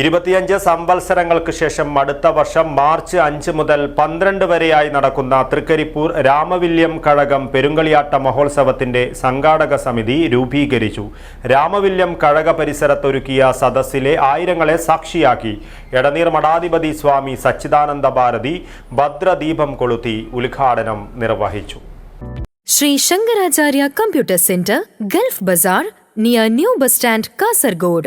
ഇരുപത്തിയഞ്ച് സംവത്സരങ്ങൾക്ക് ശേഷം അടുത്ത വർഷം മാർച്ച് അഞ്ച് മുതൽ പന്ത്രണ്ട് വരെയായി നടക്കുന്ന തൃക്കരിപ്പൂർ രാമവില്യം കഴകം പെരുങ്കളിയാട്ട മഹോത്സവത്തിന്റെ സംഘാടക സമിതി രൂപീകരിച്ചു. രാമവില്യം കഴക പരിസരത്തൊരുക്കിയ സദസ്സിലെ ആയിരങ്ങളെ സാക്ഷിയാക്കി. എടനീർ മഠാധിപതി സ്വാമി സച്ചിദാനന്ദ ഭാരതി ഭദ്രദീപം കൊളുത്തി ഉദ്ഘാടനം നിർവഹിച്ചു. Shri Shankaracharya Computer Centre Gulf Bazaar near new bus stand Kasargod.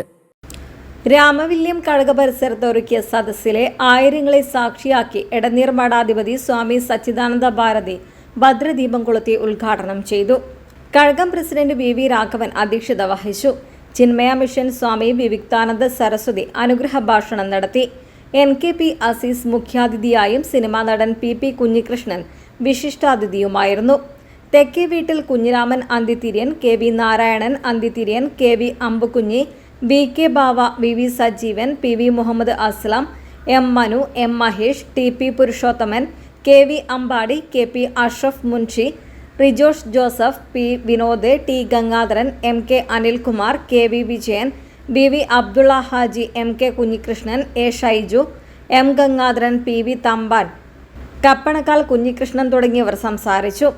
Ramavilyam കഴക പരിസരത്ത് ഒരുക്കിയ സദസ്സിലെ ആയിരങ്ങളെ സാക്ഷിയാക്കി എടനീർ മഠാധിപതി സ്വാമി സച്ചിദാനന്ദ ഭാരതി ഭദ്രദീപം കൊളുത്തി ഉദ്ഘാടനം ചെയ്തു. കഴകം പ്രസിഡന്റ് വി വി രാഘവൻ അധ്യക്ഷത വഹിച്ചു. ചിന്മയ മിഷൻ സ്വാമി വിവിക്താനന്ദ സരസ്വതി അനുഗ്രഹ ഭാഷണം നടത്തി. എൻ കെ പി അസീസ് മുഖ്യാതിഥിയായും സിനിമാ നടൻ പി പി കുഞ്ഞികൃഷ്ണൻ വിശിഷ്ടാതിഥിയുമായിരുന്നു. തെക്കേ വീട്ടിൽ Kunhiraman Anthithiriyan K V Narayanan Anthithiriyan K V Ambukunhi V K Bava V V Sajeevan P V Muhammad Aslam M Manu M Mahesh T P Purushothaman K V Ambadi K P Ashraf Munshi Rijosh Joseph P Vinod T Gangadharan M K Anilkumar K V Vijayan V V Abdulla Haji M K Kunhikrishnan A Shaiju M Gangadharan P V Thampan. Kappanakkal Kunhikrishnan തുടങ്ങിയവർ സംസാരിച്ചു.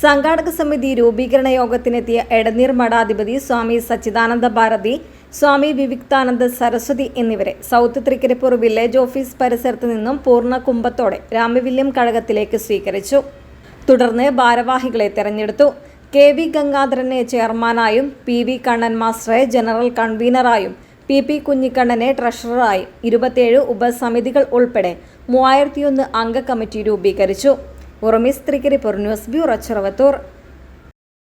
സംഘാടക സമിതി രൂപീകരണ യോഗത്തിനെത്തിയ എടനീർ മഠാധിപതി സ്വാമി സച്ചിദാനന്ദ ഭാരതി സ്വാമി വിവിക്താനന്ദ സരസ്വതി എന്നിവരെ south Trikaripur village office പരിസരത്ത് നിന്നും പൂർണ കുംഭത്തോടെ രാമവില്യം കഴകത്തിലേക്ക് സ്വീകരിച്ചു. തുടർന്ന് ഭാരവാഹികളെ തെരഞ്ഞെടുത്തു. കെ വി ഗംഗാധരനെ ചെയർമാനായും പി വി കണ്ണൻ മാസ്റ്ററെ ജനറൽ കൺവീനറായും പി പി കുഞ്ഞിക്കണ്ണനെ ട്രഷററായും ഇരുപത്തിയേഴ് ഉപസമിതികൾ ഉൾപ്പെടെ മൂവായിരത്തിയൊന്ന് അംഗ കമ്മിറ്റി രൂപീകരിച്ചു. ഉറമിസ് തൃക്കരിപ്പൂർ ന്യൂസ് ബ്യൂറോ ചെറുവത്തൂർ